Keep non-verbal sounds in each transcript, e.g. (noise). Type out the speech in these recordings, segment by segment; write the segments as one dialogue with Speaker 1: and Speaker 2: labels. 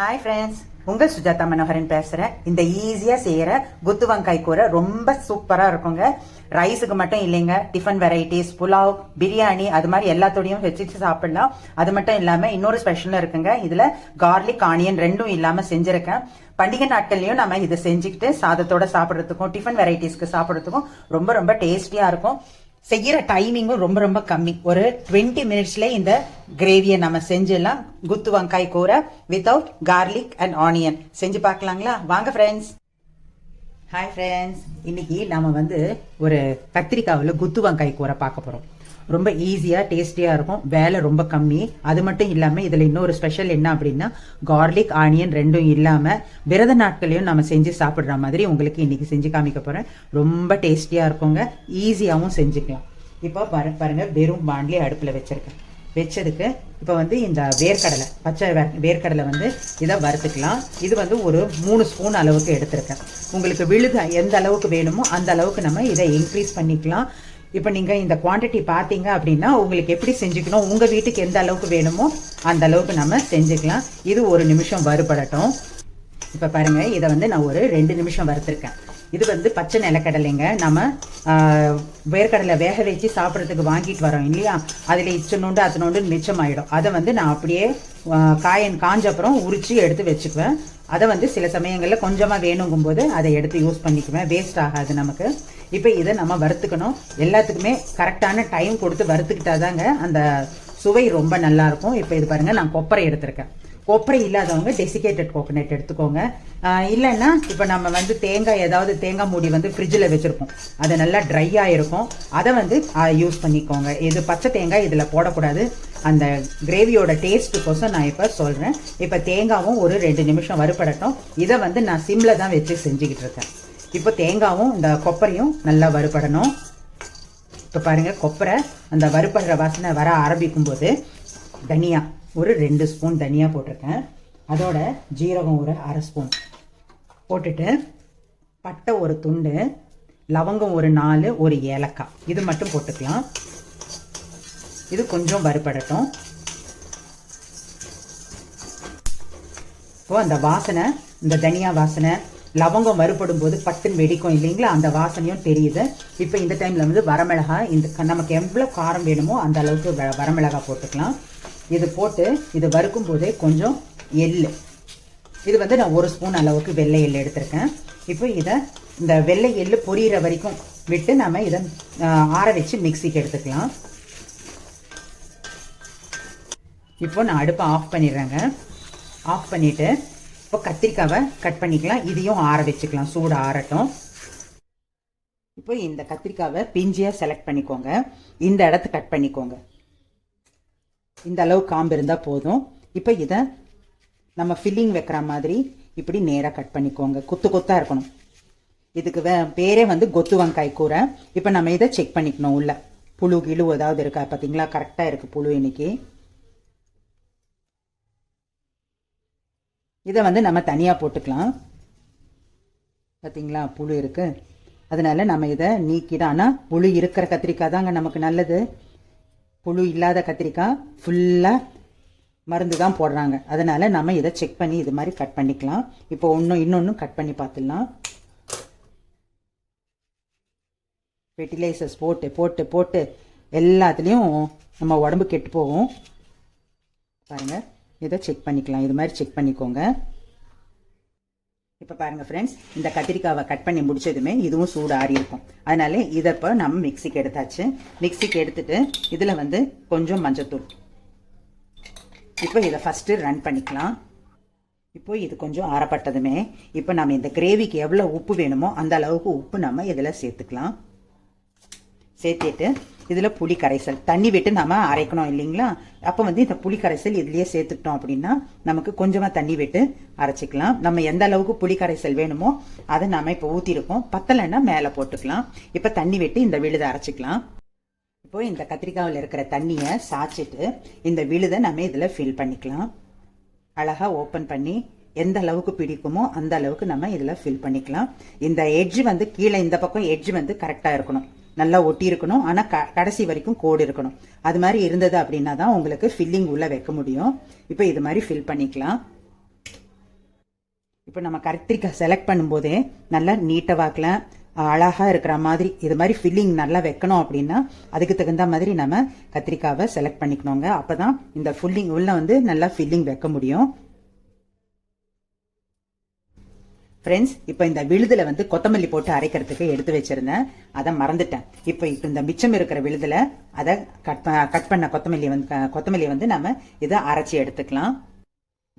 Speaker 1: Hi friends உங்க சுஜாதா மனோகரன் பேசுறேன். இந்த ஈஸியா செய்யற குத்து வங்காய் கூரை ரொம்ப சூப்பரா இருக்குங்க. ரைஸுக்கு மட்டும் இல்லைங்க. டிஃபன் வெரைட்டிஸ் புலாவ் பிரியாணி அது மாதிரி எல்லாத்தோடையும் வச்சுட்டு சாப்பிடலாம். அது மட்டும் இல்லாம இன்னொரு ஸ்பெஷலும் இருக்குங்க. இதுல கார்லிக் ஆனியன் ரெண்டும் இல்லாம செஞ்சிருக்கேன். பண்டிகை நாட்கள்லயும் நம்ம இதை செஞ்சுக்கிட்டு சாதத்தோட சாப்பிட்றதுக்கும் டிஃபன் வெரைட்டிஸ்க்கு சாப்பிட்றதுக்கும் ரொம்ப ரொம்ப டேஸ்டியா இருக்கும். செய்கிற டைமிங்கும் ரொம்ப ரொம்ப கம்மி. ஒரு டுவெண்ட்டி மினிட்ஸ்ல இந்த கிரேவியை நம்ம செஞ்சிடலாம். குத்து வங்காய் கூரை வித்தவுட் கார்லிக் அண்ட் ஆனியன் செஞ்சு பார்க்கலாங்களா? வாங்க ஃப்ரெண்ட்ஸ் ஹாய் ஃப்ரெண்ட்ஸ் இன்னைக்கு நாம வந்து ஒரு கத்திரிக்காவில் குத்து வங்காய் கூரை பார்க்க போறோம். ரொம்ப ஈஸியாக டேஸ்டியாக இருக்கும். வேலை ரொம்ப கம்மி. அது மட்டும் இல்லாமல் இதில் இன்னொரு ஸ்பெஷல் என்ன அப்படின்னா கார்லிக் ஆனியன் ரெண்டும் இல்லாமல் விரத நாட்களையும் நம்ம செஞ்சு சாப்பிட்ற மாதிரி உங்களுக்கு இன்னைக்கு செஞ்சு காமிக்க போகிறேன் ரொம்ப டேஸ்டியாக இருக்குங்க. ஈஸியாகவும் செஞ்சுக்கலாம். இப்போ பாரு பாருங்க வெறும் பாண்ட்லி அடுப்பில் வச்சுருக்கேன். வச்சதுக்கு இப்போ வந்து இந்த வேர்க்கடலை பச்சை வே- வேர்க்கடலை வந்து இதை வறுத்துக்கலாம். இது வந்து ஒரு மூணு ஸ்பூன் அளவுக்கு எடுத்திருக்கேன். உங்களுக்கு விழுது எந்த அளவுக்கு வேணுமோ அந்த அளவுக்கு நம்ம இதை இன்க்ரீஸ் பண்ணிக்கலாம். இப்போ நீங்கள் இந்த குவான்டிட்டி பார்த்தீங்க அப்படின்னா உங்களுக்கு எப்படி செஞ்சுக்கணும்? உங்கள் வீட்டுக்கு எந்த அளவுக்கு வேணுமோ அந்த அளவுக்கு நம்ம செஞ்சுக்கலாம். இது ஒரு நிமிஷம் வறுபடட்டும். இப்போ பாருங்கள் இதை வந்து நான் ஒரு ரெண்டு நிமிஷம் வறுத்துருக்கேன். இது வந்து பச்சை நிலக்கடலைங்க. நம்ம வேர்க்கடலை வேக வச்சு சாப்பிட்றதுக்கு வாங்கிட்டு வரோம் இல்லையா? அதில் இச்சனோண்டு அத்தனோண்டு மிச்சமாயிடும். அதை வந்து நான் அப்படியே காயன் காஞ்ச அப்புறம் உரிச்சு எடுத்து வச்சுக்குவேன். அதை வந்து சில சமயங்களில் கொஞ்சமாக வேணுங்கும் போது அதை எடுத்து யூஸ் பண்ணிக்குவேன். வேஸ்ட் ஆகாது நமக்கு. இப்போ இதை நம்ம வறுத்துக்கணும். எல்லாத்துக்குமே கரெக்டான டைம் கொடுத்து வறுத்துக்கிட்டாதாங்க அந்த சுவை ரொம்ப நல்லா இருக்கும். இப்போ இது பாருங்கள் நான் கொப்பரை எடுத்திருக்கேன். கொப்பரை இல்லாதவங்க டெசிகேட்டட் கோகனட் எடுத்துக்கோங்க. இல்லைன்னா இப்போ நம்ம வந்து தேங்காய் ஏதாவது தேங்காய் மூடி வந்து ஃப்ரிட்ஜில் வச்சுருப்போம். அது நல்லா ட்ரை ஆகிருக்கும் அதை வந்து யூஸ் பண்ணிக்கோங்க. இது பச்சை தேங்காய் இதில் போடக்கூடாது. அந்த கிரேவியோட டேஸ்ட்டுக்கோசம் நான் இப்போ சொல்கிறேன் இப்போ தேங்காவும் ஒரு ரெண்டு நிமிஷம் வறுபடட்டும். இதை வந்து நான் சிம்மில் தான் வச்சு செஞ்சுக்கிட்டு இருக்கேன். இப்போ தேங்காவும் இந்த கொப்பரையும் நல்லா வறுபடணும். இப்போ பாருங்கள் கொப்பரை அந்த வறுபடுற வாசனை வர ஆரம்பிக்கும் போது தனியாக ஒரு ரெண்டு ஸ்பூன் தனியாக போட்டிருக்கேன். அதோட ஜீரகம் ஒரு அரை ஸ்பூன். போட்டுட்டு பட்டை ஒரு துண்டு லவங்கம் ஒரு நாலு ஒரு ஏலக்காய். இது மட்டும் போட்டுக்கலாம். இது கொஞ்சம் வறுபடட்டும். இப்போ அந்த வாசனை இந்த தனியா வாசனை லவங்கம் வறுபடும் போது பட்டுன்னு வெடிக்கும் இல்லைங்களா? அந்த வாசனையும் தெரியுது. இப்போ இந்த டைமில் வந்து வரமிளகாய் இந்த க- நமக்கு எவ்வளோ காரம் வேணுமோ அந்த அளவுக்கு வ- வரமிளகாய் போட்டுக்கலாம். இது போட்டு இது வறுக்கும் போதே கொஞ்சம் எள் இது வந்து நான் ஒரு ஸ்பூன் அளவுக்கு வெள்ளை எள் எடுத்திருக்கேன். இப்போ இதை இந்த வெள்ளை எள் பொரியிற வரைக்கும் விட்டு நம்ம இதை ஆற வச்சு மிக்சிக்கு எடுத்துக்கலாம். இப்போ நான் அடுப்பை ஆஃப் பண்ணிடுறேங்க. ஆஃப் பண்ணிவிட்டு இப்போ கத்திரிக்காவை கட் பண்ணிக்கலாம். இதையும் ஆற வச்சுக்கலாம். சூடு ஆறட்டும். இப்போ இந்த கத்திரிக்காவை பிஞ்சியாக செலக்ட் பண்ணிக்கோங்க. இந்த இடத்த கட் பண்ணிக்கோங்க. இந்த அளவு காம்பு இருந்தால் போதும். இப்போ இதை நம்ம ஃபில்லிங் வைக்கிற மாதிரி இப்படி நேராக கட் பண்ணிக்கோங்க. குத்து குத்தாக இருக்கணும். இதுக்கு வே பேரே வந்து கொத்து வெங்காய் கூரை. இப்போ நம்ம இதை செக் பண்ணிக்கணும் உள்ள. புழு கிழு ஏதாவது இருக்கா? பார்த்தீங்களா கரெக்டாக இருக்குது புழு இன்னைக்கு. இதை வந்து நம்ம தனியாக போட்டுக்கலாம். பார்த்தீங்களா புழு இருக்குது அதனால் நம்ம இதை நீக்கிடும் ஆனால் புழு இருக்கிற கத்திரிக்காய் தாங்க நமக்கு நல்லது. புழு இல்லாத கத்திரிக்காய் ஃபுல்லாக மருந்து தான் போடுறாங்க. அதனால் நம்ம இதை செக் பண்ணி இது மாதிரி கட் பண்ணிக்கலாம். இப்போ ஒன்றும் இன்னொன்று கட் பண்ணி பார்த்துடலாம். ஃபெர்டிலைசர்ஸ் போட்டு போட்டு போட்டு எல்லாத்துலேயும் நம்ம உடம்பு கெட்டு போகும். பாருங்கள் இதை செக் பண்ணிக்கலாம். இது மாதிரி செக் பண்ணிக்கோங்க. இப்போ பாருங்கள் ஃப்ரெண்ட்ஸ் இந்த கத்திரிக்காவை கட் பண்ணி முடிச்சதுமே இதுவும் சூடு ஆறி இருக்கும். அதனால இதை இப்போ நம்ம மிக்சிக்கு எடுத்தாச்சு. மிக்சிக்கு எடுத்துட்டு இதில் வந்து கொஞ்சம் மஞ்சத்தூள். இப்போ இதை ஃபஸ்ட்டு ரன் பண்ணிக்கலாம். இப்போ இது கொஞ்சம் ஆறப்பட்டதுமே. இப்போ நம்ம இந்த கிரேவிக்கு எவ்வளோ உப்பு வேணுமோ அந்த அளவுக்கு உப்பு நம்ம இதில் சேர்த்துக்கலாம். சேர்த்துட்டு இதில் புளி கரைசல் தண்ணி விட்டு நம்ம அரைக்கணும் இல்லைங்களா? அப்போ வந்து இந்த புளி கரைசல் இதுலேயே சேர்த்துக்கிட்டோம் அப்படின்னா நமக்கு கொஞ்சமாக தண்ணி விட்டு அரைச்சிக்கலாம். நம்ம எந்த அளவுக்கு புளி கரைசல் வேணுமோ அதை நம்ம இப்போ ஊற்றிருக்கோம் பத்தலைன்னா மேலே போட்டுக்கலாம். இப்போ தண்ணி விட்டு இந்த விழுதை அரைச்சிக்கலாம். இப்போ இந்த கத்திரிக்காவில் இருக்கிற தண்ணியை சாய்ச்சிட்டு இந்த விழுதை நம்ம இதில் ஃபில் பண்ணிக்கலாம். அழகாக ஓப்பன் பண்ணி எந்த அளவுக்கு பிடிக்குமோ அந்த அளவுக்கு நம்ம இதில் ஃபில் பண்ணிக்கலாம். இந்த எட்ஜ் வந்து கீழே இந்த பக்கம் எட்ஜ் வந்து கரெக்டாக இருக்கணும். நல்லா ஒட்டி இருக்கணும் ஆனால் க கடைசி வரைக்கும் கோடு இருக்கணும். அது மாதிரி இருந்தது அப்படின்னா தான் உங்களுக்கு ஃபில்லிங் உள்ள வைக்க முடியும். இப்போ இது மாதிரி ஃபில் பண்ணிக்கலாம். இப்போ நம்ம கத்திரிக்காய் செலக்ட் பண்ணும்போதே நல்லா நீட்டை வாக்கில் அழகாக இருக்கிற மாதிரி இது மாதிரி ஃபில்லிங் நல்லா வைக்கணும் அப்படின்னா அதுக்கு தகுந்த மாதிரி நம்ம கத்திரிக்காவை செலக்ட் பண்ணிக்கணுங்க. அப்போ தான் இந்த ஃபுல்லிங் உள்ள வந்து நல்லா ஃபில்லிங் வைக்க முடியும். ஃப்ரெண்ட்ஸ் இப்போ இந்த விழுதுல வந்து கொத்தமல்லி போட்டு அரைக்கிறதுக்கு எடுத்து வச்சிருந்தேன். அதை மறந்துட்டேன். இப்போ இப்போ இந்த மிச்சம் இருக்கிற விழுதுல அதை கட் கட் பண்ண கொத்தமல்லி வந்து கொத்தமல்லி வந்து நம்ம இதை அரைச்சி எடுத்துக்கலாம்.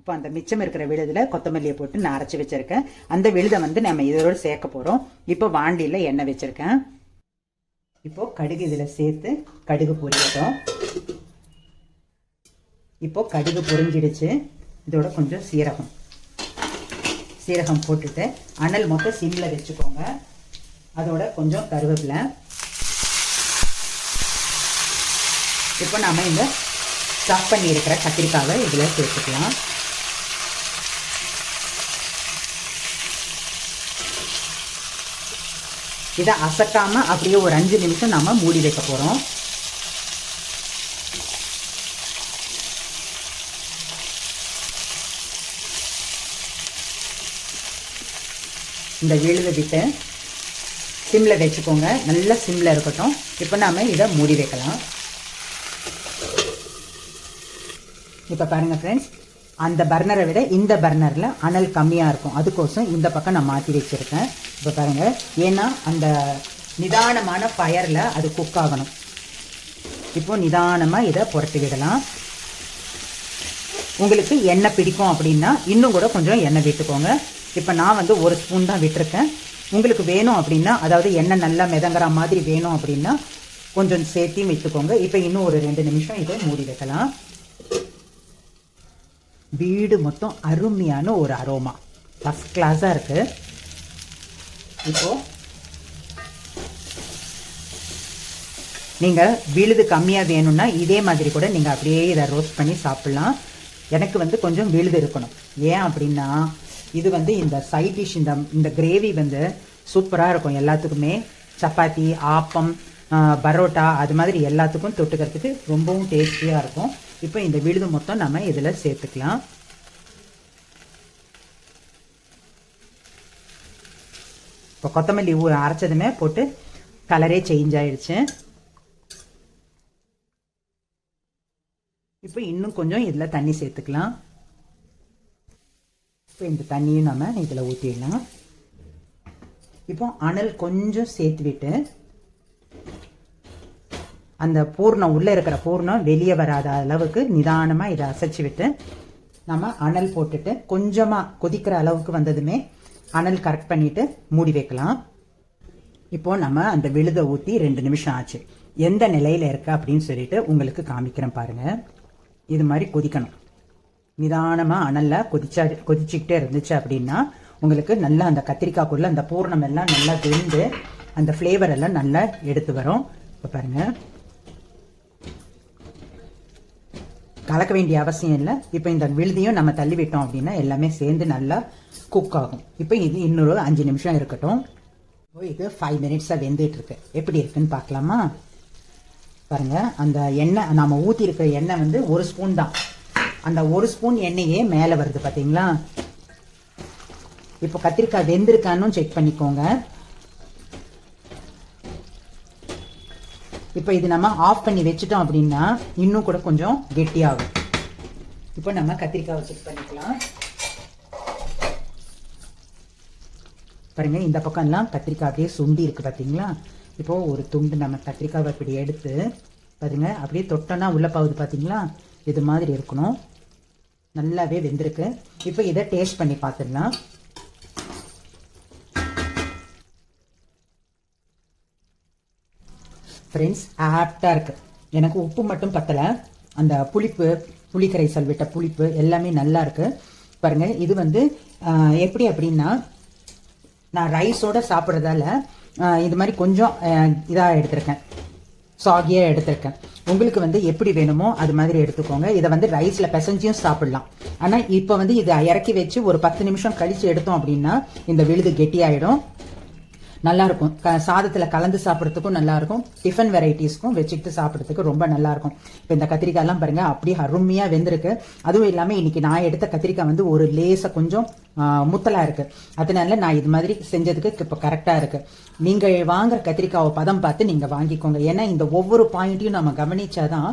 Speaker 1: இப்போ அந்த மிச்சம் இருக்கிற விழுதுல கொத்தமல்லியை போட்டு நான் அரைச்சி வச்சிருக்கேன். அந்த விழுதை வந்து நம்ம இதோடு சேர்க்க போகிறோம் இப்போ வாண்டியில் எண்ணெய் வச்சிருக்கேன். இப்போ கடுகு இதில் சேர்த்து கடுகு பொரியட்டும் இப்போ கடுகு பொரிஞ்சிடுச்சு. இதோட கொஞ்சம் சீரகம். சீரகம் போட்டுட்டு அனல் மொத்தம் சிம்மில் வச்சுக்கோங்க. அதோட கொஞ்சம் கருவேப்பிலை. இப்போ நாம் இந்த ஸ்டஃப் பண்ணி இருக்கிற கத்திரிக்காவை இதில் சேர்த்துக்கலாம். இதை அசக்காமல் அப்படியே ஒரு அஞ்சு நிமிஷம் நாம மூடி வைக்க போகிறோம் இந்த விழுத விட்டு சிம்மில் வச்சுக்கோங்க. நல்ல சிம்மில் இருக்கட்டும். இப்போ நாம இதை மூடி வைக்கலாம். இப்போ பாருங்கள் ஃப்ரெண்ட்ஸ் அந்த பர்னரை விட இந்த பர்னரில் அனல் கம்மியாக இருக்கும். அதுக்கோசம் இந்த பக்கம் நான் மாற்றி வச்சுருக்கேன். இப்போ பாருங்கள் ஏன்னா அந்த நிதானமான ஃபயரில் அது குக் ஆகணும். இப்போது நிதானமாக இதை புரட்டி விடலாம். உங்களுக்கு எண்ணெய் பிடிக்கும் அப்படின்னா இன்னும் கூட கொஞ்சம் எண்ணெய் விட்டுக்கோங்க. இப்போ நான் வந்து ஒரு ஸ்பூன் தான் விட்டுருக்கேன். உங்களுக்கு வேணும் அப்படின்னா அதாவது எண்ணெய் நல்லா மிதங்குற மாதிரி வேணும் அப்படின்னா கொஞ்சம் சேர்த்தியும் வச்சுக்கோங்க இப்போ இன்னும் ஒரு ரெண்டு நிமிஷம் இதை மூடி வைக்கலாம். வீடு மொத்தம் அருமையான ஒரு அரோமா ஃபஸ்ட் கிளாஸாக இருக்கு. இப்போ நீங்கள் விழுது கம்மியாக வேணும்னா இதே மாதிரி கூட நீங்கள் அப்படியே இதை ரோஸ்ட் பண்ணி சாப்பிட்லாம். எனக்கு வந்து கொஞ்சம் விழுது இருக்கணும். ஏன் அப்படின்னா இது வந்து இந்த சைட் டிஷ் இந்த இந்த கிரேவி வந்து சூப்பராக இருக்கும் எல்லாத்துக்குமே. சப்பாத்தி ஆப்பம் பரோட்டா அது மாதிரி எல்லாத்துக்கும் தொட்டுக்கிறதுக்கு ரொம்பவும் டேஸ்டியாக இருக்கும். இப்போ இந்த விழுது மொத்தம் நம்ம இதில் சேர்த்துக்கலாம். இப்போ கொத்தமல்லி ஊ அரைச்சதுமே போட்டு கலரே சேஞ்ச் ஆயிடுச்சு. இப்போ இன்னும் கொஞ்சம் இதில் தண்ணி சேர்த்துக்கலாம். இப்போ இந்த தண்ணியும் நம்ம இதில் ஊற்றிடலாம் இப்போ அனல் கொஞ்சம் சேர்த்து விட்டு அந்த பூர்ணம் உள்ளே இருக்கிற பூர்ணம் வெளியே வராத அளவுக்கு நிதானமாக இதை அசைச்சு விட்டு நம்ம அனல் போட்டுட்டு கொஞ்சமாக கொதிக்கிற அளவுக்கு வந்ததுமே அனல் கரெக்ட் பண்ணிவிட்டு மூடி வைக்கலாம். இப்போ நம்ம அந்த விழுதை ஊற்றி ரெண்டு நிமிஷம் ஆச்சு. எந்த நிலையில் இருக்கு அப்படின்னு சொல்லிட்டு உங்களுக்கு காமிக்கிறேன் பாருங்கள் இது மாதிரி கொதிக்கணும். நிதானமாக அனலில் கொதிச்சா கொதிச்சுக்கிட்டே இருந்துச்சு அப்படின்னா உங்களுக்கு நல்லா அந்த கத்திரிக்காய்க்குள்ளே அந்த பூர்ணம் எல்லாம் நல்லா வெந்து அந்த ஃப்ளேவர் எல்லாம் நல்லா எடுத்து வரும். இப்போ பாருங்கள் கலக்க வேண்டிய அவசியம் இல்லை. இப்போ இந்த விழுதியும் நம்ம தள்ளி விட்டோம் அப்படின்னா எல்லாமே சேர்ந்து நல்லா குக் ஆகும். இப்போ இது இன்னொரு அஞ்சு நிமிஷம் இருக்கட்டும். இது ஃபைவ் மினிட்ஸாக வெந்துட்டு இருக்கு எப்படி இருக்குன்னு பார்க்கலாமா? பாருங்கள் அந்த எண்ணெய் நாம் ஊற்றி இருக்கிற எண்ணெய் வந்து ஒரு ஸ்பூன் தான். அந்த ஒரு ஸ்பூன் எண்ணெயே மேலே வருது பார்த்தீங்களா இப்போ கத்திரிக்காய் வெந்திருக்கான்னு செக் பண்ணிக்கோங்க. இப்போ இது நம்ம ஆஃப் பண்ணி வச்சுட்டோம் அப்படின்னா இன்னும் கூட கொஞ்சம் கெட்டியாகும். இப்போ நம்ம கத்திரிக்காவை செக் பண்ணிக்கலாம். பாருங்க இந்த பக்கம்லாம் கத்திரிக்காய் அப்படியே சுண்டி இருக்கு பார்த்தீங்களா இப்போ ஒரு துண்டு நம்ம கத்திரிக்காவை இப்படி எடுத்து பாருங்க அப்படியே தொட்டோன்னா உள்ள போகுது பார்த்தீங்களா இது மாதிரி இருக்கணும். நல்லாவே வெந்திருக்கு. இப்போ இதை டேஸ்ட் பண்ணி பார்த்துடலாம். ஃப்ரெண்ட்ஸ் ஆப்டாக இருக்கு. எனக்கு உப்பு மட்டும் பத்தலை. அந்த புளிப்பு புளிக்கரைசல் விட்ட புளிப்பு எல்லாமே நல்லா இருக்கு. பாருங்க இது வந்து எப்படி அப்படின்னா நான் ரைஸோட சாப்பிட்றதால இது மாதிரி கொஞ்சம் இதாக எடுத்திருக்கேன். சாகியாக எடுத்திருக்கேன். உங்களுக்கு வந்து எப்படி வேணுமோ அது மாதிரி எடுத்துக்கோங்க. இதை வந்து ரைஸில் பிசைஞ்சியும் சாப்பிடலாம். ஆனால் இப்போ வந்து இதை இறக்கி வச்சு ஒரு பத்து நிமிஷம் கழிச்சு எடுத்தோம் அப்படின்னா இந்த விழுது கெட்டியாயிடும். நல்லா இருக்கும் க- சாதத்துல கலந்து சாப்பிட்றதுக்கும் நல்லா இருக்கும் டிஃபன் வெரைட்டிஸ்க்கும் வச்சுக்கிட்டு சாப்பிட்றதுக்கு ரொம்ப நல்லா இருக்கும் இப்போ இந்த கத்திரிக்காய் எல்லாம் பாருங்க அப்படியே அருமையா வெந்திருக்கு. அதுவும் இல்லாம இன்னைக்கு நான் எடுத்த கத்திரிக்காய் வந்து ஒரு லேசா கொஞ்சம் முத்தலாக முத்தலா இருக்கு. அதனால நான் இது மாதிரி செஞ்சதுக்கு இப்போ கரெக்டா இருக்கு. நீங்க வாங்குற கத்திரிக்காவை பதம் பார்த்து நீங்க வாங்கிக்கோங்க. ஏன்னா இந்த ஒவ்வொரு பாயிண்ட்டையும் நம்ம கவனிச்சாதான்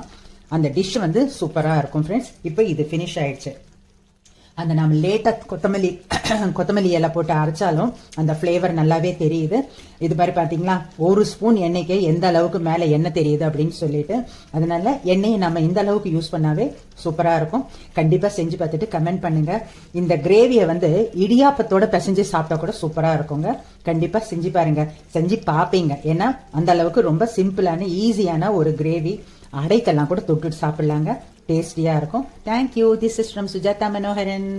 Speaker 1: அந்த டிஷ் வந்து சூப்பரா இருக்கும் ஃப்ரெண்ட்ஸ் இப்போ இது ஃபினிஷ் ஆயிடுச்சு. அந்த நம்ம லேட்டாக கொத்தமல்லி (clears throat) கொத்தமல்லி இலை போட்டு அரைச்சாலும் அந்த ஃப்ளேவர் நல்லாவே தெரியுது. இது மாதிரி பார்த்தீங்களா ஒரு ஸ்பூன் எண்ணெய்க்கு எந்த அளவுக்கு மேலே எண்ணெய் தெரியுது அப்படின்னு சொல்லிட்டு அதனால எண்ணெயை நம்ம இந்த அளவுக்கு யூஸ் பண்ணாவே சூப்பராக இருக்கும். கண்டிப்பாக செஞ்சு பார்த்துட்டு கமெண்ட் பண்ணுங்கள் இந்த கிரேவியை வந்து இடியாப்பத்தோட பிசைஞ்சு சாப்பிட்டா கூட சூப்பராக இருக்குங்க. கண்டிப்பாக செஞ்சு பாருங்கள் செஞ்சு பார்ப்பீங்க. ஏன்னா அந்த அளவுக்கு ரொம்ப சிம்பிளான ஈஸியான ஒரு கிரேவி அடைக்கெல்லாம் கூட தொட்டுட்டு சாப்பிட்லாங்க. டேஸ்டியா இருக்கும் thank you this is from Sujatha Manoharan